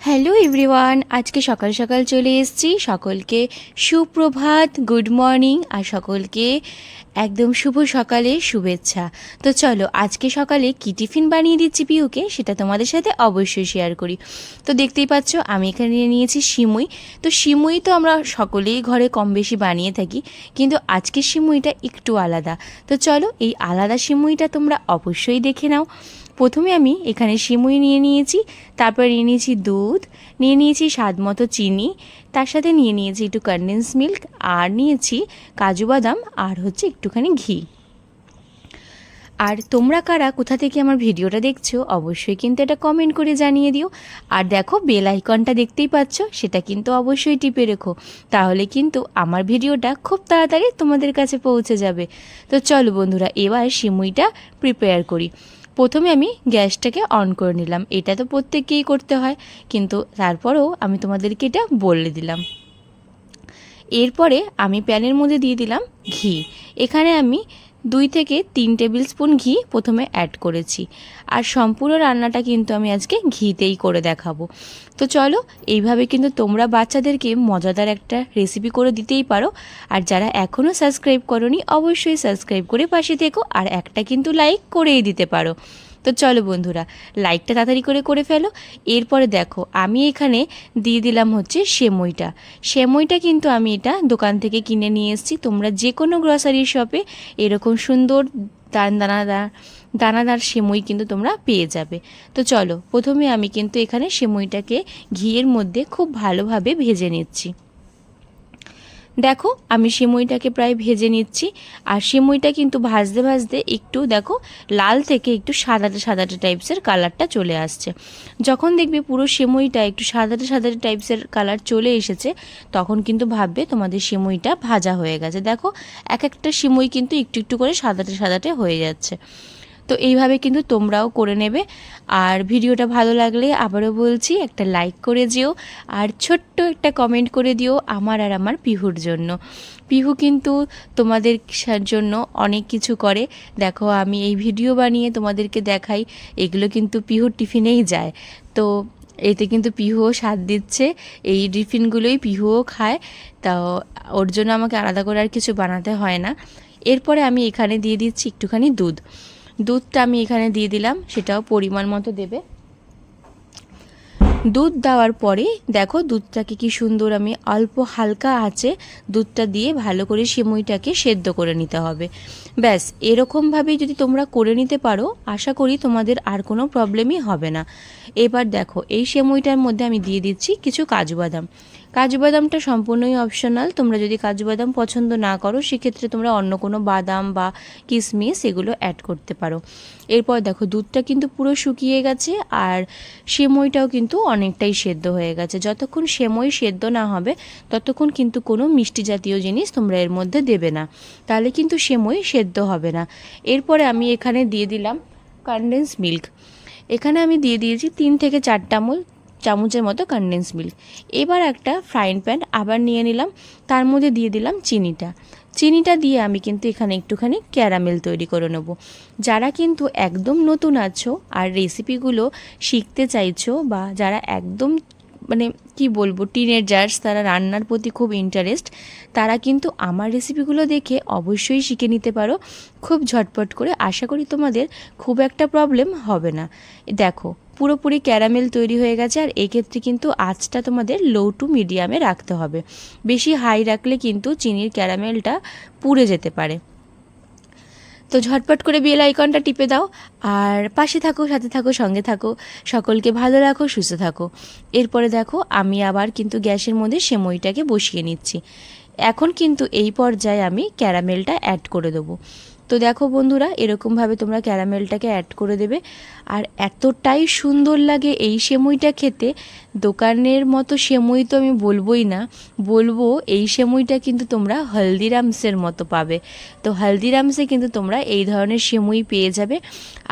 Hello everyone আজকে সকাল সকাল চলে এসেছি। সকলকে সুপ্রভাত গুড মর্নিং আর সকলকে একদম শুভ সকালে শুভেচ্ছা। তো চলো, আজকে সকালে কী টিফিন বানিয়ে দিচ্ছি পিউকে, সেটা তোমাদের সাথে অবশ্যই শেয়ার করি। তো দেখতেই পাচ্ছ, আমি এখানে নিয়েছি সিমুই। তো সিমুই তো আমরা সকলেই ঘরে কম বেশি বানিয়ে থাকি, কিন্তু আজকের সিমুইটা একটু আলাদা। তো চলো, এই আলাদা সিমুইটা তোমরা অবশ্যই দেখে নাও। প্রথমে আমি এখানে সিমুই নিয়ে নিয়েছি, তারপর নিয়ে নিয়েছি দুধ, নিয়ে নিয়েছি স্বাদ মতো চিনি, তার সাথে নিয়ে নিয়েছি একটু কনডেন্স মিল্ক আর নিয়েছি কাজু বাদাম, আর হচ্ছে একটুখানি ঘি। আর তোমরা কারা, কোথা থেকে আমার ভিডিওটা দেখছ, অবশ্যই কিন্তু এটা কমেন্ট করে জানিয়ে দিও। আর দেখো বেল আইকনটা দেখতেই পাচ্ছ, সেটা কিন্তু অবশ্যই টিপে রেখো। তাহলে কিন্তু আমার ভিডিওটা খুব তাড়াতাড়ি তোমাদের কাছে পৌঁছে যাবে। তো চলো বন্ধুরা, এবার সিমুইটা প্রিপেয়ার করি। প্রথমে আমি গ্যাসটাকে অন করে নিলাম। এটা তো প্রত্যেককেই করতে হয়, কিন্তু তারপরেও আমি তোমাদেরকে এটা বলে দিলাম। এরপরে আমি প্যানের মধ্যে দিয়ে দিলাম ঘি। এখানে আমি দুই থেকে তিন টেবিল স্পুন ঘি প্রথমে অ্যাড করেছি। আর সম্পূর্ণ রান্নাটা কিন্তু আমি আজকে ঘিতেই করে দেখাবো। তো চলো, এইভাবে কিন্তু তোমরা বাচ্চাদেরকে মজাদার একটা রেসিপি করে দিতেই পারো। আর যারা এখনও সাবস্ক্রাইব করনি, অবশ্যই সাবস্ক্রাইব করে পাশে থেকো। আর একটা কিন্তু লাইক করেই দিতে পারো। তো চলো বন্ধুরা লাইকটা তাড়াতাড়ি করে করে ফেলো। এরপরে দেখো, আমি এখানে দিয়ে দিলাম হচ্ছে সেমইটা। সেমইটা কিন্তু আমি এটা দোকান থেকে কিনে নিয়ে এসেছি। তোমরা যে কোনো গ্রসারি শপে এরকম সুন্দর দান দানাদার দানাদার সেমই কিন্তু তোমরা পেয়ে যাবে। তো চলো, প্রথমে আমি কিন্তু এখানে সেমইটাকে ঘিয়ের মধ্যে খুব ভালোভাবে ভেজে নিচ্ছি। দেখো, আমি সিমইটাকে প্রায় ভেজে নিচ্ছি, আর সিমইটা কিন্তু ভাজতে ভাজতে একটু, দেখো, লাল থেকে একটু সাদাটে সাদাটে টাইপসের কালারটা চলে আসছে। যখন দেখবে পুরো সিমইটা একটু সাদাটে সাদাটে টাইপসের কালার চলে এসেছে, তখন কিন্তু ভাববে তোমাদের সিমইটা ভাজা হয়ে গেছে। দেখো, এক একটা সিমই কিন্তু একটু একটু করে সাদাটে সাদাটে হয়ে যাচ্ছে। তো এইভাবে কিন্তু তোমরাও করে নেবে। আর ভিডিওটা ভালো লাগলে আবারও বলছি, একটা লাইক করে যেও আর ছোট্ট একটা কমেন্ট করে দিও আমার আর আমার পিহুর জন্য। পিহু কিন্তু তোমাদের জন্য অনেক কিছু করে। দেখো, আমি এই ভিডিও বানিয়ে তোমাদেরকে দেখাই, এগুলো কিন্তু পিহুর টিফিনেই যায়। তো এতে কিন্তু পিহুও স্বাদ দিচ্ছে, এই টিফিনগুলোই পিহুও খায়। তা ওর জন্য আমাকে আলাদা করে আর কিছু বানাতে হয় না। এরপরে আমি এখানে দিয়ে দিচ্ছি একটুখানি দুধ। দুধটা আমি এখানে দিয়ে দিলাম, সেটাও পরিমাণ মতো দেবে। দুধ দেওয়ার পরে দেখো দুধটাকে কি সুন্দর আমি অল্প হালকা আছে দুধটা দিয়ে ভালো করে সিমুইটাকে সেদ্ধ করে নিতে হবে। ব্যাস এরকমভাবেই যদি তোমরা করে নিতে পারো, আশা করি তোমাদের আর কোনো প্রবলেমই হবে না। এবার দেখো, এই সেমুইটার মধ্যে আমি দিয়ে দিচ্ছি কিছু কাজু বাদাম। কাজু বাদামটা সম্পূর্ণই অপশনাল তোমরা যদি কাজু বাদাম পছন্দ না করো, সেক্ষেত্রে তোমরা অন্য কোনো বাদাম বা কিশমিশ এগুলো অ্যাড করতে পারো। এরপর দেখো, দুধটা কিন্তু পুরো শুকিয়ে গেছে আর সেমইটাও কিন্তু অনেকটাই সেদ্ধ হয়ে গেছে। যতক্ষণ সেমই সেদ্ধ না হবে, ততক্ষণ কিন্তু কোনো মিষ্টি জাতীয় জিনিস তোমরা এর মধ্যে দেবে না। তাহলে কিন্তু সেমই সেদ্ধ হবে না। এরপরে আমি এখানে দিয়ে দিলাম কনডেন্স মিল্ক এখানে আমি দিয়ে দিয়েছি তিন থেকে চারটা আমুল চামচের মতো কনডেন্স মিল্ক এবার একটা ফ্রাইং প্যান আবার নিয়ে নিলাম। তার মধ্যে দিয়ে দিলাম চিনিটা। চিনিটা দিয়ে আমি কিন্তু এখানে একটুখানি ক্যারামেল তৈরি করে নেব। যারা কিন্তু একদম নতুন আছো আর রেসিপিগুলো শিখতে চাইছো বা যারা একদম মানে কি বলব টিনেজার্স তারা রান্নার প্রতি খুব ইন্টারেস্ট তারা কিন্তু আমার রেসিপিগুলো দেখে অবশ্যই শিখে নিতে পারো। খুব ঝটপট করে। আশা করি তোমাদের খুব একটা প্রবলেম হবে না। দেখো পুরোপুরি ক্যারামেল তৈরি হয়ে গেছে আর এক্ষেত্রে কিন্তু আঁচটা তোমাদের লো টু মিডিয়ামে রাখতে হবে। বেশি হাই রাখলে কিন্তু চিনির ক্যারামেলটা পুড়ে যেতে পারে। তো ঝটপট করে বেল আইকনটা টিপে দাও আর পাশে থাকো, সাথে থাকো, সঙ্গে থাকো, সকলকে ভালো রাখো, সুস্থ থাকো। এরপরে দেখো আমি আবার কিন্তু গ্যাসের মধ্যে সেমইটাকে বসিয়ে নিচ্ছি। এখন কিন্তু এই পর্যায়ে আমি ক্যারামেলটা অ্যাড করে দেবো। তো দেখো বন্ধুরা, এরকমভাবে তোমরা ক্যারামেলটাকে অ্যাড করে দেবে। আর এতটাই সুন্দর লাগে এই সেমুইটা খেতে। দোকানের মতো সেমুই তো আমি বলবোই না। বলব এই সেমুইটা কিন্তু তোমরা হলদিরামসের মতো পাবে। তো হলদিরামসে কিন্তু তোমরা এই ধরনের সেমুই পেয়ে যাবে।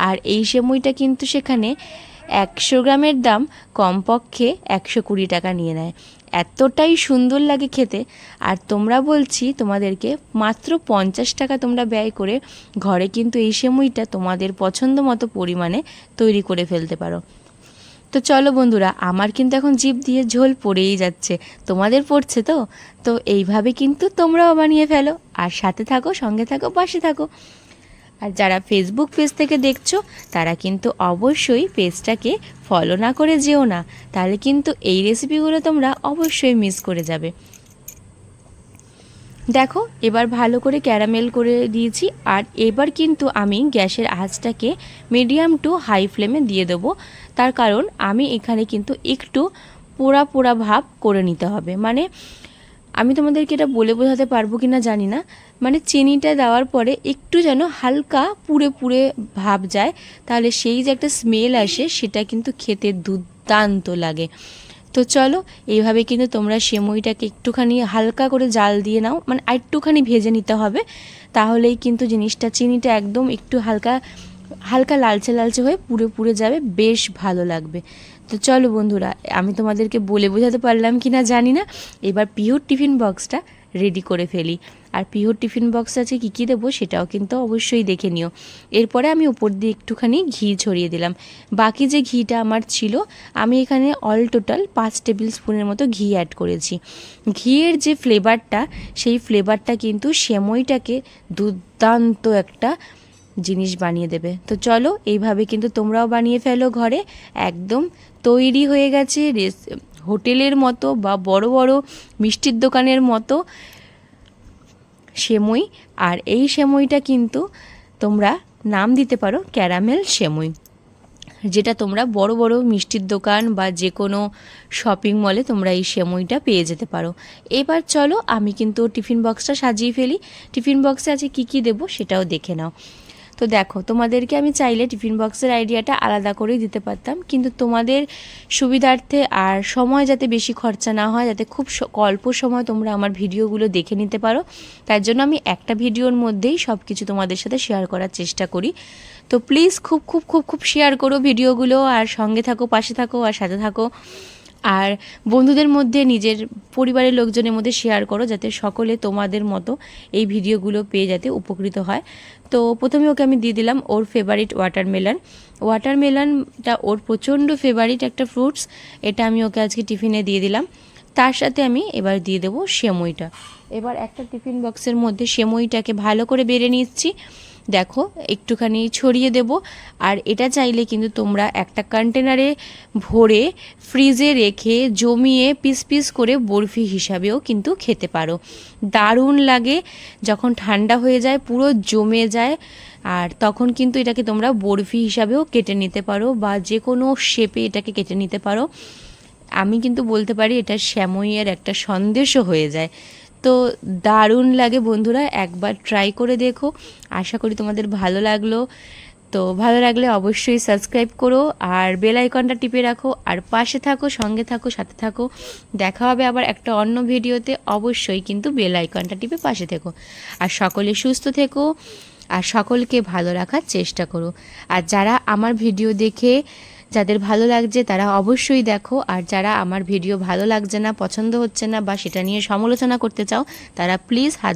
আর এই সেমুইটা কিন্তু সেখানে একশো গ্রামের দাম কমপক্ষে একশো কুড়ি টাকা নিয়ে নেয়। এতটাই সুন্দর লাগে খেতে। আর তোমরা বলছি, তোমাদেরকে মাত্র পঞ্চাশ টাকা তোমরা ব্যয় করে ঘরে কিন্তু এই সেমুইটা তোমাদের পছন্দ মতো পরিমাণে তৈরি করে ফেলতে পারো। তো চলো বন্ধুরা, আমার কিন্তু এখন জিভ দিয়ে ঝোল পড়েই যাচ্ছে। তোমাদের পড়ছে তো? তো এইভাবে কিন্তু তোমরাও বানিয়ে ফেলো। আর সাথে থাকো, সঙ্গে থাকো, পাশে থাকো। আর যারা ফেসবুক পেজ থেকে দেখছ, তারা কিন্তু অবশ্যই পেজটাকে ফলো না করে যেও না। তাহলে কিন্তু এই রেসিপিগুলো তোমরা অবশ্যই মিস করে যাবে। দেখো, এবার ভালো করে ক্যারামেল করে দিয়েছি, আর এবার কিন্তু আমি গ্যাসের আঁচটাকে মিডিয়াম টু হাই ফ্লেমে দিয়ে দেবো। তার কারণ আমি এখানে কিন্তু একটু পোড়া পোড়া ভাব করে নিতে হবে। মানে আমি তোমাদেরকে এটা বলে বোঝাতে পারব কি না জানি না। মানে চিনিটা দেওয়ার পরে একটু যেন হালকা পুড়ে পুড়ে ভাব যায়, তাহলে সেই যে একটা স্মেল আসে সেটা কিন্তু খেতে দুর্দান্ত লাগে। তো চলো, এইভাবে কিন্তু তোমরা সেমইটাকে একটুখানি হালকা করে জাল দিয়ে নাও মানে একটুখানি ভেজে নিতে হবে। তাহলেই কিন্তু জিনিসটা, চিনিটা একদম একটু হালকা হালকা লালচে লালচে হয়ে পুড়ে পুড়ে যাবে, বেশ ভালো লাগবে। তো চলো বন্ধুরা, আমি তোমাদেরকে বলে বোঝাতে পারলাম কি না জানি না। এবার পিওর টিফিন বক্সটা রেডি করে ফেলি। আর পিওর টিফিন বক্স আছে, কী কী দেবো সেটাও কিন্তু অবশ্যই দেখে নিও। এরপরে আমি উপর দিয়ে একটুখানি ঘি ছড়িয়ে দিলাম। বাকি যে ঘিটা আমার ছিল, আমি এখানে অল টোটাল পাঁচ টেবিল স্পুনের মতো ঘি অ্যাড করেছি। ঘিয়ের যে ফ্লেভারটা, সেই ফ্লেভারটা কিন্তু সেমইটাকে দুর্দান্ত একটা জিনিস বানিয়ে দেবে। তো চলো, এইভাবে কিন্তু তোমরাও বানিয়ে ফেলো ঘরে। একদম তৈরি হয়ে গেছে হোটেলের মতো বা বড় বড় মিষ্টির দোকানের মতো সেমই। আর এই সেমইটা কিন্তু তোমরা নাম দিতে পারো ক্যারামেল সেমই। যেটা তোমরা বড় বড় মিষ্টির দোকান বা যে কোনো শপিং মলে তোমরা এই সেমইটা পেয়ে যেতে পারো। এবার চলো, আমি কিন্তু টিফিন বক্সটা সাজিয়ে ফেলি। টিফিন বক্সে আছে কি কি দেবো সেটাও দেখে নাও। তো দেখো, তোমাদেরকে আমি চাইলে টিফিন বক্সের আইডিয়াটা আলাদা করেই দিতে পারতাম, কিন্তু তোমাদের সুবিধার্থে আর সময় যাতে বেশি খরচা না হয়, যাতে খুব অল্প সময় তোমরা আমার ভিডিওগুলো দেখে নিতে পারো, তার জন্য আমি একটা ভিডিওর মধ্যেই সব কিছু তোমাদের সাথে শেয়ার করার চেষ্টা করি। তো প্লিজ খুব খুব খুব খুব শেয়ার করো ভিডিওগুলো, আর সঙ্গে থাকো, পাশে থাকো, আর সাথে থাকো। আর বন্ধুদের মধ্যে, নিজের পরিবারের লোকজনের মধ্যে শেয়ার করো যাতে সকলে তোমাদের মতো এই ভিডিওগুলো পেয়ে যাতে উপকৃত হয়। তো প্রথমে ওকে আমি দিয়ে দিলাম ওর ফেভারিট ওয়াটারমেলন ওয়াটারমেলনটা ওর প্রচণ্ড ফেভারিট একটা ফ্রুটস এটা আমি ওকে আজকে টিফিনে দিয়ে দিলাম। তার সাথে আমি এবার দিয়ে দেবো সেমইটা। এবার একটা টিফিন বক্সের মধ্যে সেমইটাকে ভালো করে বেড়ে নিচ্ছি। দেখো, একটুখানি ছড়িয়ে দেব। আর এটা চাইলে কিন্তু তোমরা একটা কন্টেনারে ভরে ফ্রিজে রেখে জমিয়ে পিস পিস করে বরফি হিসাবেও কিন্তু খেতে পারো। দারুণ লাগে যখন ঠান্ডা হয়ে যায়, পুরো জমে যায়, আর তখন কিন্তু এটাকে তোমরা বরফি হিসাবেও কেটে নিতে পারো বা যে কোনো শেপে এটাকে কেটে নিতে পারো। আমি কিন্তু বলতে পারি এটা শ্যামইয়ের একটা সন্দেশও হয়ে যায়। তো দারুণ লাগে বন্ধুরা, একবার ট্রাই করে দেখো। আশা করি তোমাদের ভালো লাগল। তো ভালো লাগলে অবশ্যই সাবস্ক্রাইব করো আর বেল আইকনটা টিপে রাখো আর পাশে থাকো, সঙ্গে থাকো, সাথে থাকো। দেখা হবে আবার একটা অন্য ভিডিওতে। অবশ্যই কিন্তু বেল আইকনটা টিপে পাশে থেকো। আর সকলে সুস্থ থেকো আর সকলকে ভালো রাখার চেষ্টা করো। আর যারা আমার ভিডিও দেখে যাদের ভালো লাগছে তারা অবশ্যই দেখো, আর যারা আমার ভিডিও ভালো লাগছে না, পছন্দ হচ্ছে না বা সেটা নিয়ে সমালোচনা করতে চাও, তারা প্লিজ হাত